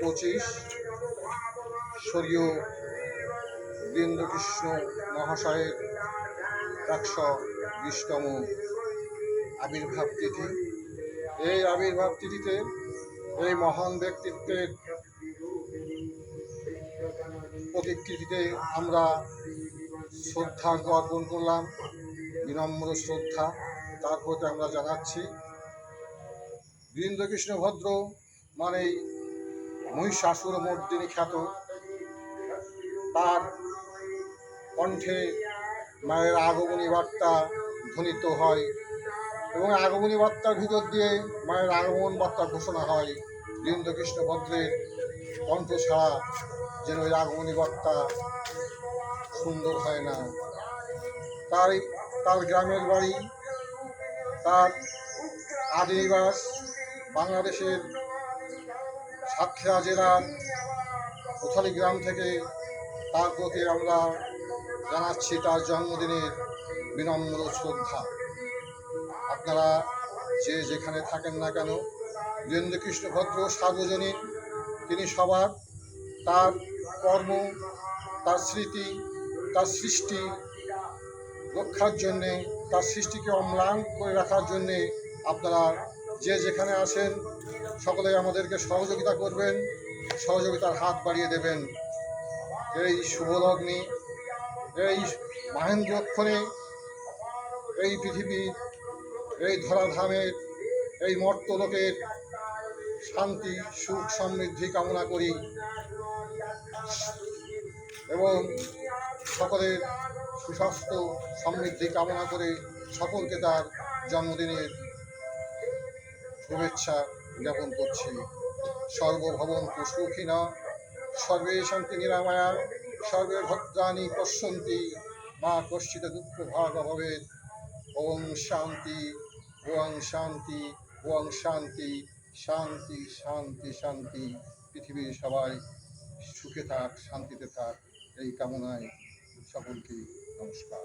পঁচিশ স্বর্গীয় বীরেন্দ্রকৃষ্ণ মহাশয়ের একশো বিশতম আবির্ভাব তিথি। এই আবির্ভাব তিথিতে এই মহান ব্যক্তিত্বের প্রতিকৃতিতে আমরা শ্রদ্ধা অর্পণ করলাম, বিনম্র শ্রদ্ধা। তার প্রতি আমরা জানাচ্ছি বীরেন্দ্রকৃষ্ণ ভদ্র মানেই মহিষাসুর মর্দিনী খ্যাত, তার কণ্ঠে মায়ের আগমনী বার্তা ধ্বনিত হয় এবং আগমনী বার্তার ভিতর দিয়ে মায়ের আগমন বার্তা ঘোষণা হয় বীরেন্দ্রকৃষ্ণ ভদ্রের কণ্ঠ ছাড়া যেন ওই আগমনী বার্তা সুন্দর হয় না। তার তার গ্রামের বাড়ি, তার আদি নিবাস বাংলাদেশের সাতক্ষীরা জেলার কোথালি গ্রাম থেকে তার প্রতি আমরা জানাচ্ছি তার জন্মদিনের বিনম্র শ্রদ্ধা। আপনারা যে যেখানে থাকেন না কেন, বীরেন্দ্রকৃষ্ণ ভদ্র সার্বজনীন, তিনি সবার তার কর্ম, তার স্মৃতি, তার সৃষ্টি রক্ষার জন্যে, তার সৃষ্টিকে অম্লান করে রাখার জন্যে আপনারা যে যেখানে আসেন সকলে আমাদেরকে সহযোগিতা করবেন, সহযোগিতার হাত বাড়িয়ে দেবেন। এই শুভলগ্নে, এই মাহেন্দ্রক্ষণে এই পৃথিবীর, এই ধরাধামের, এই মর্তলোকের শান্তি, সুখ, সমৃদ্ধি কামনা করি। এবং সকলের সুস্বাস্থ্য, সমৃদ্ধি কামনা করে সকলকে তার জন্মদিনের শুভেচ্ছা জ্ঞাপন করছি। সর্বভবন্তু সুখিনা সর্বে শান্তি নিরাময়া সর্বে ভদ্রাণী পশ্যন্তি। মা কশ্চিত দুঃখ ভাগ ভবেৎ ওং শান্তি ওং শান্তি ওং শান্তি শান্তি শান্তি শান্তি। পৃথিবীর সবাই সুখে থাক, শান্তিতে থাক। এই কামনায় সকলকে নমস্কার।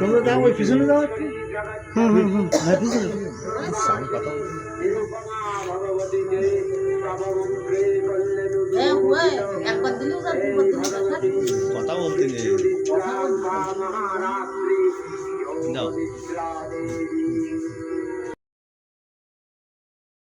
তোমরা দাও ওই পিছনে দাও একটু। হুম হুম হুম হ্যাঁ পিছনে কথা বলতে নেই। দাও